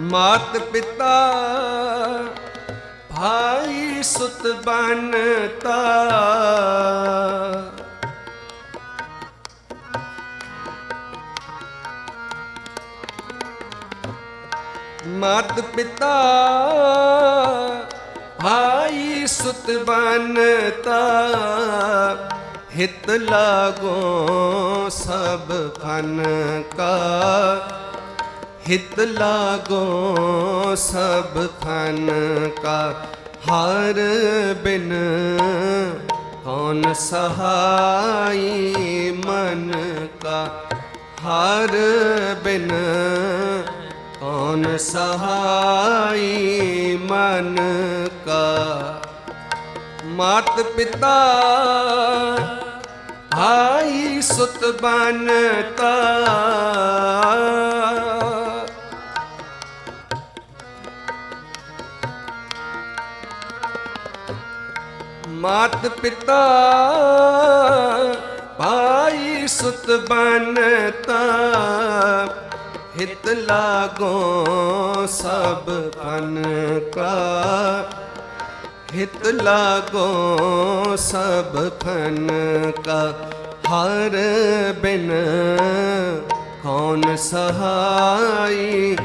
ਮਾਤ ਪਿਤਾ ਭਾਈ ਸੁਤ ਬਨਤਾ ਮਾਤ ਪਿਤਾ ਭਾਈ ਸੁਤ ਬਨਤਾ ਹਿਤ ਲਾਗੋ ਸਭ ਫਨ ਕਾ। ਹਿਤ ਲਾਗੋ ਸਭ ਫਨ ਕਾ ਹਰ ਬਿਨ ਕੌਣ ਸਹਾਈ ਮਨ ਕਾ ਹਰ ਬਿਨ ਕੌਣ ਸਹਾਈ ਮਨ ਕਾ ਮਾਤ ਪਿਤਾ ਭਾਈ ਸੁਤ ਬਨਤਾ ਮਾਤ ਪਿਤਾ ਭਾਈ ਸੁਤ ਬਨਤਾ। ਹਿਤ ਲਾਗੋ ਸਭ ਫਨ ਕਾ ਹਿਤ ਲਾਗੋ ਸਭ ਫਨ ਕਾ ਹਰ ਬਿਨ ਕੌਣ ਸਹਾਈ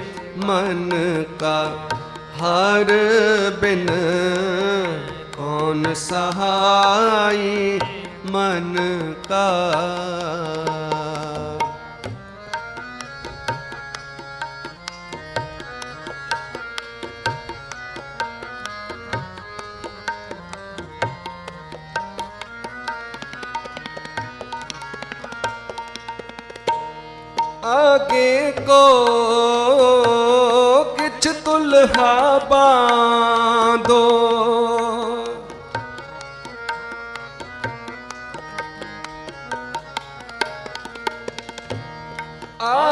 ਮਨ ਕਾ। ਹਰ ਬਿਨ ਕੌਣ ਸਹਾਈ ਮਨ ਕਾ? ਆਗੇ ਕੋ ਕਿਛ ਤੁਲਹਾ ਬਾਂਦੋ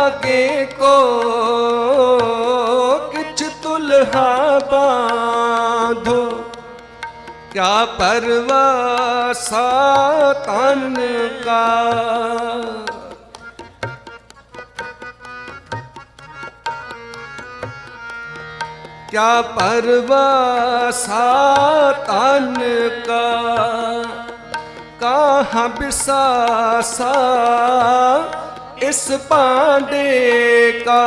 ਆਗੇ ਕੋ ਕਿਛ ਤੁਲਹਾ ਬਾਂਧੋ। ਕਿਆ ਪਰਵਾਸਾ ਤਨ ਕਾ। ਕਿਆ ਪਰਵਾਸਾ ਤਨ ਕਾ। ਕਾਹਾਂ ਬਿਸਾਸਾ ਇਸ ਪਾਂਡੇ ਕਾ।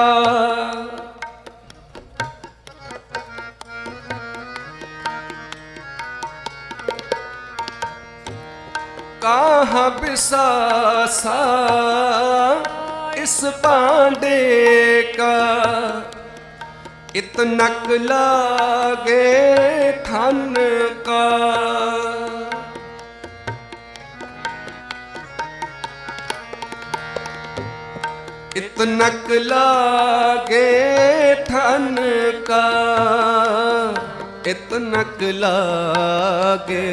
ਕਾਹਾਂ ਬਿਸਾਸਾ ਇਸ ਪਾਂਡੇ ਕਾ। ਇਤਨਕ ਲਾਗੇ ਠਨ ਕਾ। ਇਤਨਕ ਲਾਗੇ ਠਨ ਕਾ। ਇਤਨਕ ਲਾਗੇ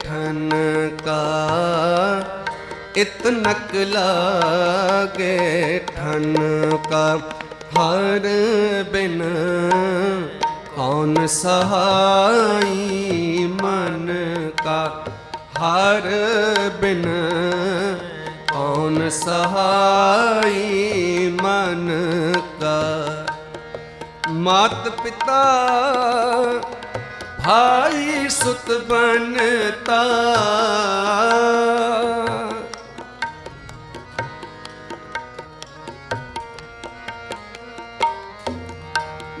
ਠਨ ਕਾ। ਇਤਨਕ ਲਾਗੇ ਠਨ ਕਾ। ਹਰ ਬਿਨ ਕੌਣ ਸਹਾਈ ਮਨ ਕਾ। ਹਰ ਬਿਨ ਕੌਣ ਸਹਾਈ ਮਨ ਕਾ। ਮਾਤ ਪਿਤਾ ਭਾਈ ਸੁਤ ਬਨਤਾ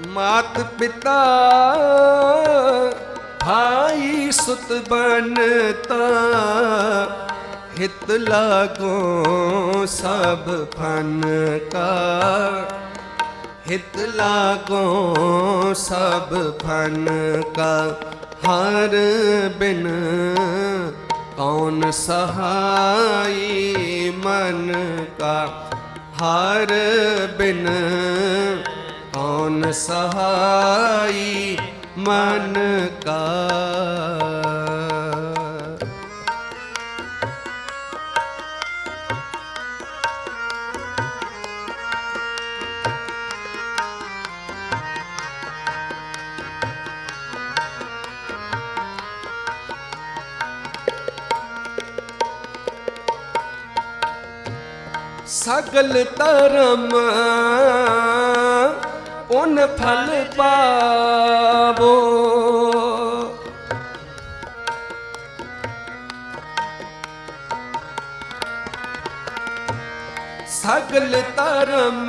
ਮਾਤ ਪਿਤਾ ਭਾਈ ਸੁਤ ਬਨਤਾ ਹਿਤ ਲਾਗੋ ਸਭ ਫਨ ਕਾ ਹਿਤ ਲਾਗੋ ਸਭ ਫਨ ਕਾ ਹਰ ਬਿਨ ਕੌਣ ਸਹਾਈ ਮਨ ਕਾ? ਹਰ ਬਿਨ ਕੌਣ ਸਹਾਈ ਮਨ ਕਾ? ਸਗਲ ਧਰਮ ਉਨ ਫਲ ਪਾਵੋ। ਸਗਲ ਧਰਮ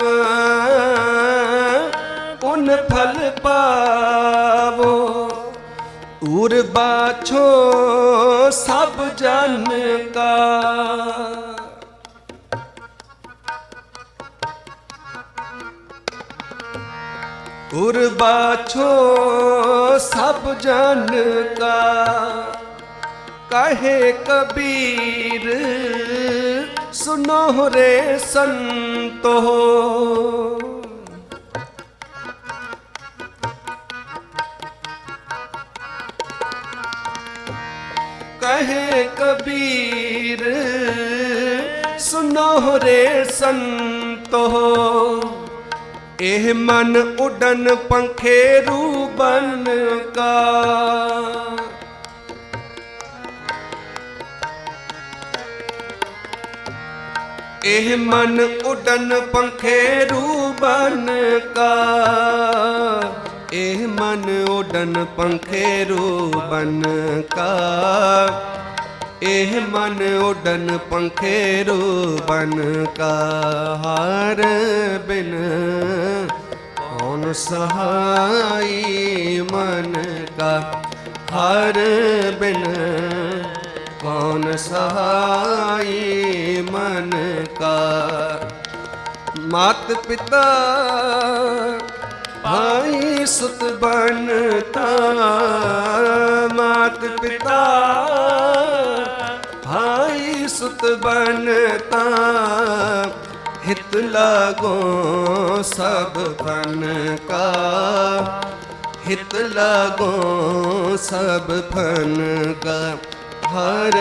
ਪੁਨ ਫਲ ਪਾਵੋ। ਉਰ ਬਾਛੋ ਸਭ ਜਨ ਕਾ ਉਰ ਸਭ ਜਨ ਕਾ। ਕਹੇ ਕਬੀਰ ਸੁਨੋ ਰੇ ਸੰਤੋ। ਕਹੇ ਕਬੀਰ ਸੁਨੋ ਰੇ ਸੰਤੋ। ਇਹ ਮਨ ਉਡਨ ਪੰਖੇ ਰੂਬਨ ਕਾ। ਇਹ ਮਨ ਉਡਨ ਪੰਖੇ ਰੂਬਨ ਕਾ। ਇਹ ਮਨ ਉਡਨ ਪੰਖੇ ਰੂਬਨ ਕਾ। ਇਹ ਮਨ ਉਡਨ ਪੰਖੇ ਰੂਬਨ ਕਾ ਹਰ ਬਿਨ। ਕੌਣ ਸਹਾਈ ਮਨ ਕਾ ਹਰ ਬਿਨ। ਕੌਣ ਸਹਾਈ ਮਨ ਕਾ। ਮਾਤ ਪਿਤਾ ਭਾਈ ਸੁਤ ਬਨਤਾ। ਮਾਤ ਪਿਤਾ ਸੁਤ ਬਨਤਾ ਹਿਤ ਲਾਗੋ ਸਭ ਫਨ ਕਾ। ਹਿਤ ਲਾਗੋ ਸਭ ਫਨ ਕਾ। ਹਰ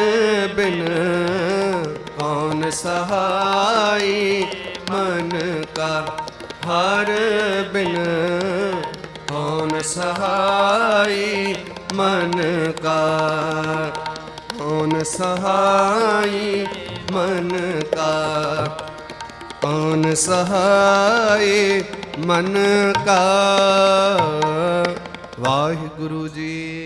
ਬਿਨ ਕੌਣ ਸਹਾਈ ਮਨ ਕਾ। ਹਰ ਬਿਨ ਕੌਣ ਸਹਾਈ ਮਨ ਕਾ। ਸਹਾਈ ਮਨ ਕਾ ਕੌਣ ਸਹਾਈ ਮਨ ਕਾ? ਵਾਹਿਗੁਰੂ ਜੀ